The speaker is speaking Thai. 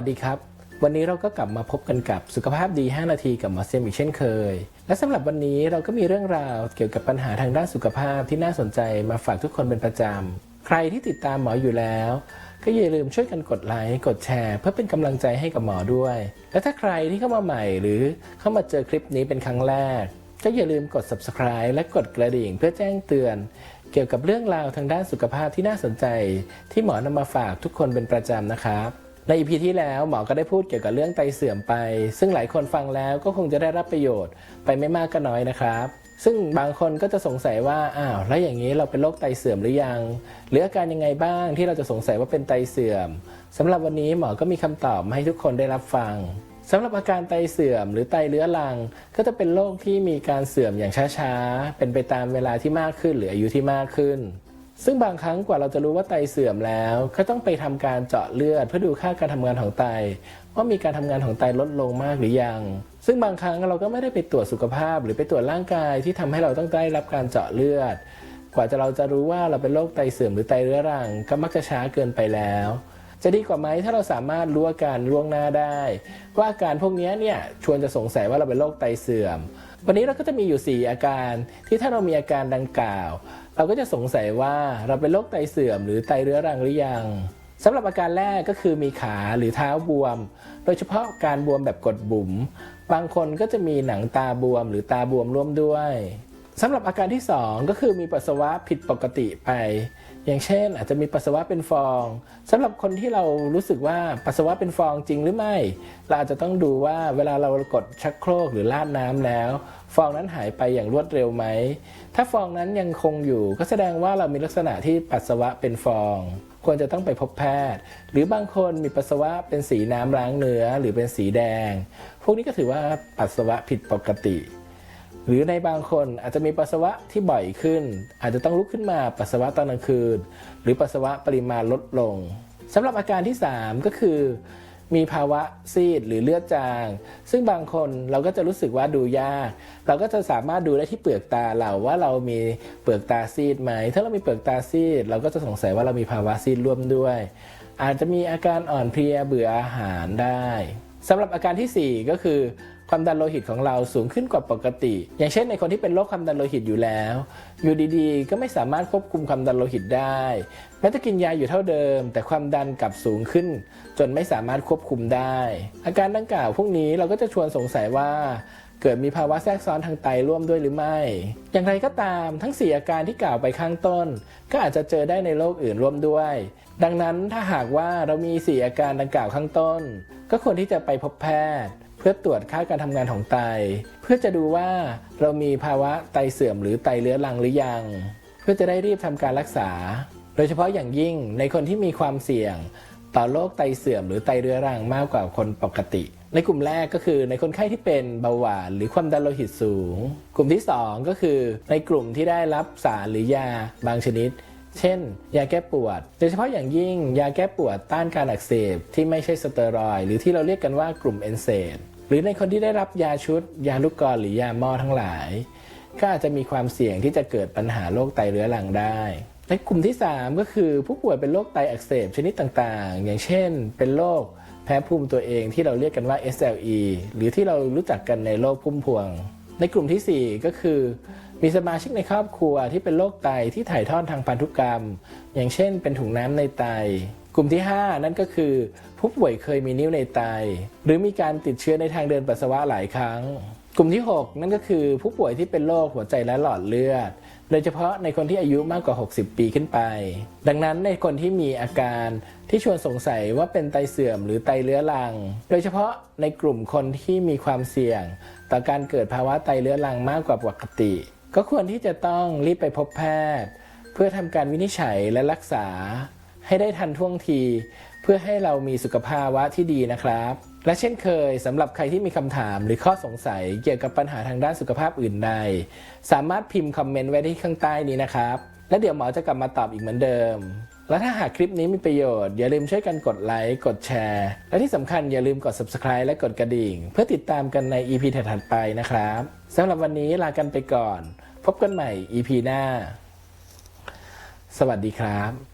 สดีครับ วันนี้เราก็กลับมาพบกันกับสุขภาพดี 5 นาทีกับหมอเซมอีกเช่นเคย และสำหรับวันนี้เราก็มีเรื่องราวเกี่ยวกับปัญหาทางด้านสุขภาพที่น่าสนใจมาฝากทุกคนเป็นประจำ ใครที่ติดตามหมออยู่แล้ว ก็อย่าลืมช่วยกันกดไลค์กดแชร์ เพื่อเป็นกำลังใจให้กับหมอด้วย และถ้าใครที่เข้ามาใหม่หรือเข้ามาเจอคลิปนี้เป็นครั้งแรก ก็อย่าลืมกด subscribe และกดกระดิ่งเพื่อแจ้งเตือนเกี่ยวกับเรื่องราวทางด้านสุขภาพที่น่าสนใจ ที่หมอนำมาฝากทุกคนเป็นประจำนะครับ ในอีพีที่แล้วหมอก็ได้พูดเกี่ยวกับเรื่องไตเสื่อมไป ซึ่งหลายคนฟังแล้วก็คงจะได้รับประโยชน์ไปไม่มากก็น้อยนะครับ ซึ่งบางคนก็จะสงสัยว่าอ้าวแล้วอย่างนี้เราเป็นโรคไตเสื่อมหรือยัง หรืออาการยังไงบ้างที่เราจะสงสัยว่าเป็นไตเสื่อมสำหรับวันนี้หมอก็มีคำตอบมาให้ทุกคนได้รับฟังสำหรับอาการไตเสื่อมหรือไตเรื้อรัง ก็จะเป็นโรคที่มีการเสื่อมอย่างช้าๆ เป็นไปตามเวลาที่มากขึ้นหรืออายุที่มากขึ้น ซึ่งบางครั้งกว่าเราจะรู้ว่าไตเสื่อมแล้ว ก็ต้องไปทำการเจาะเลือด เพื่อดูค่าการทำงานของไต ว่ามีการทำงานของไตลดลงมากหรือยัง ซึ่งบางครั้งเราก็ไม่ได้ไปตรวจสุขภาพ หรือไปตรวจร่างกายที่ทำให้เราต้องได้รับการเจาะเลือด กว่าจะเราจะรู้ว่าเราเป็นโรคไตเสื่อมหรือไตเรื้อรัง ก็มักจะช้าเกินไปแล้ว จะดีกว่าไหมถ้าเราสามารถรู้อาการล่วงหน้าได้ ว่าอาการพวกนี้เนี่ยชวนจะสงสัยว่าเราเป็นโรคไตเสื่อม วันนี้เราก็จะมีอยู่ 4 อาการที่ถ้าเรามีอาการดังกล่าว เราก็จะสงสัยว่าเราเป็นโรคไตเสื่อมหรือไตเรื้อรังหรือยังสำหรับอาการแรกก็คือมีขาหรือเท้าบวม โดยเฉพาะการบวมแบบกดบุ๋มบางคนก็จะมีหนังตาบวมหรือตาบวมร่วมด้วยสำหรับอาการที่ 2 ก็คือมีปัสสาวะผิดปกติไป อย่างเช่นอาจจะมีปัสสาวะเป็นฟองสำหรับคนที่เรารู้สึกว่าปัสสาวะเป็นฟองจริงหรือไม่ เราอาจจะต้องดูว่าเวลาเรากดชักโครกหรือลาดน้ำแล้ว ฟองนั้นหายไปอย่างรวดเร็วไหม ถ้าฟองนั้นยังคงอยู่ ก็แสดงว่าเรามีลักษณะที่ปัสสาวะเป็นฟอง ควรจะต้องไปพบแพทย์ หรือบางคนมีปัสสาวะเป็นสีน้ำล้างเนื้อหรือเป็นสีแดง พวกนี้ก็ถือว่าปัสสาวะผิดปกติ หรือในบางคนอาจจะมีปัสสาวะที่บ่อยขึ้น อาจจะต้องลุกขึ้นมาปัสสาวะตอนกลางคืน หรือปัสสาวะปริมาณลดลงสำหรับอาการที่ 3 ก็คือ มีภาวะซีดหรือเลือดจาง ซึ่งบางคนเราก็จะรู้สึกว่าดูยาก เราก็จะสามารถดูได้ที่เปลือกตาเราว่าเรามีเปลือกตาซีดไหม ถ้าเรามีเปลือกตาซีด เราก็จะสงสัยว่าเรามีภาวะซีดร่วมด้วย อาจจะมีอาการอ่อนเพลียเบื่ออาหารได้สำหรับอาการทีสี่4 ก็คือ ความดันโลหิตของเราสูงขึ้นกว่าปกติ อย่างเช่นในคนที่เป็นโรคความดันโลหิตอยู่แล้ว อยู่ดีๆ ก็ไม่สามารถควบคุมความดันโลหิตได้แม้จะกินยาอยู่เท่าเดิม แต่ความดันกลับสูงขึ้น จนไม่สามารถควบคุมได้ อาการดังกล่าวพวกนี้เราก็จะชวนสงสัยว่าเกิดมีภาวะแทรกซ้อนทางไตร่วมด้วยหรือไม่ อย่างไรก็ตามทั้ง 4 อาการที่กล่าวไปข้างต้น ก็อาจจะเจอได้ในโรคอื่นร่วมด้วย ดังนั้นถ้าหากว่าเรามี 4 อาการดังกล่าวข้างต้น ก็ควรที่จะไปพบแพทย์ พื่อตรวจค่าการทำงานของไต เพื่อจะดูว่าเรามีภาวะไตเสื่อมหรือไตเรื้อรังหรือยัง เพื่อจะได้รีบทำการรักษา โดยเฉพาะอย่างยิ่งในคนที่มีความเสี่ยง ต่อโรคไตเสื่อมหรือไตเรื้อรังมากกว่าคนปกติ ในกลุ่มแรกก็คือในคนไข้ที่เป็นเบาหวานหรือความดันโลหิตสูง กลุ่มที่ 2 ก็คือ ในกลุ่มที่ได้รับสารหรือยาบางชนิด เช่น ยาแก้ปวด โดยเฉพาะอย่างยิ่งยาแก้ปวดต้านการอักเสบที่ไม่ใช่สเตียรอยด์หรือที่เราเรียกกันว่ากลุ่มเอนเซด หรือในคนที่ได้รับยาชุด ยาลูกกรหรือยาหม้อทั้งหลาย ก็อาจจะมีความเสี่ยงที่จะเกิดปัญหาโรคไตเรื้อรังได้ในกลุ่มที่ 3 ก็คือผู้ป่วยเป็นโรคไตอักเสบชนิดต่างๆ อย่างเช่น เป็นโรคแพ้ภูมิตัวเองที่เราเรียกกันว่า SLE หรือที่เรารู้จักกันในโรคพุ่มพวง ในกลุ่มทีสี่4 ก็คือ มีสมาชิกในครอบครัวที่เป็นโรคไตที่ถ่ายทอดทางพันธุกรรม อย่างเช่น เป็นถุงน้ำในไต กลุ่มที่ 5 นั่นก็คือ ผู้ป่วยเคยมีนิ้วในไต หรือมีการติดเชื้อในทางเดินปัสสาวะหลายครั้ง กลุ่มที่ 6 นั่นก็คือผู้ป่วยที่เป็นโรคหัวใจและหลอดเลือด โดยเฉพาะในคนที่อายุมากกว่า 60 ปีขึ้นไป ดังนั้นในคนที่มีอาการที่ชวนสงสัยว่าเป็นไตเสื่อมหรือไตเรื้อรัง โดยเฉพาะในกลุ่มคนที่มีความเสี่ยง ต่อการเกิดภาวะไตเรื้อรังมากกว่าปกติ ก็ควรที่จะต้องรีบไปพบแพทย์ เพื่อทำการวินิจฉัยและรักษา ให้ได้ทันท่วงที เพื่อให้เรามีสุขภาวะที่ดีนะครับ และเช่นเคยสำหรับใครที่มีคำถามหรือข้อสงสัยเกี่ยวกับปัญหาทางด้านสุขภาพอื่นใด สามารถพิมพ์คอมเมนต์ไว้ที่ข้างใต้นี้นะครับ และเดี๋ยวหมอจะกลับมาตอบอีกเหมือนเดิมและถ้าหากคลิปนี้มีประโยชน์ อย่าลืมช่วยกันกดไลค์ กดแชร์ และที่สำคัญอย่าลืมกด subscribe และกดกระดิ่ง เพื่อติดตามกันใน EP ถัดๆไปนะครับสำหรับวันนี้ลากันไปก่อน พบกันใหม่ EP หน้า สวัสดีครับ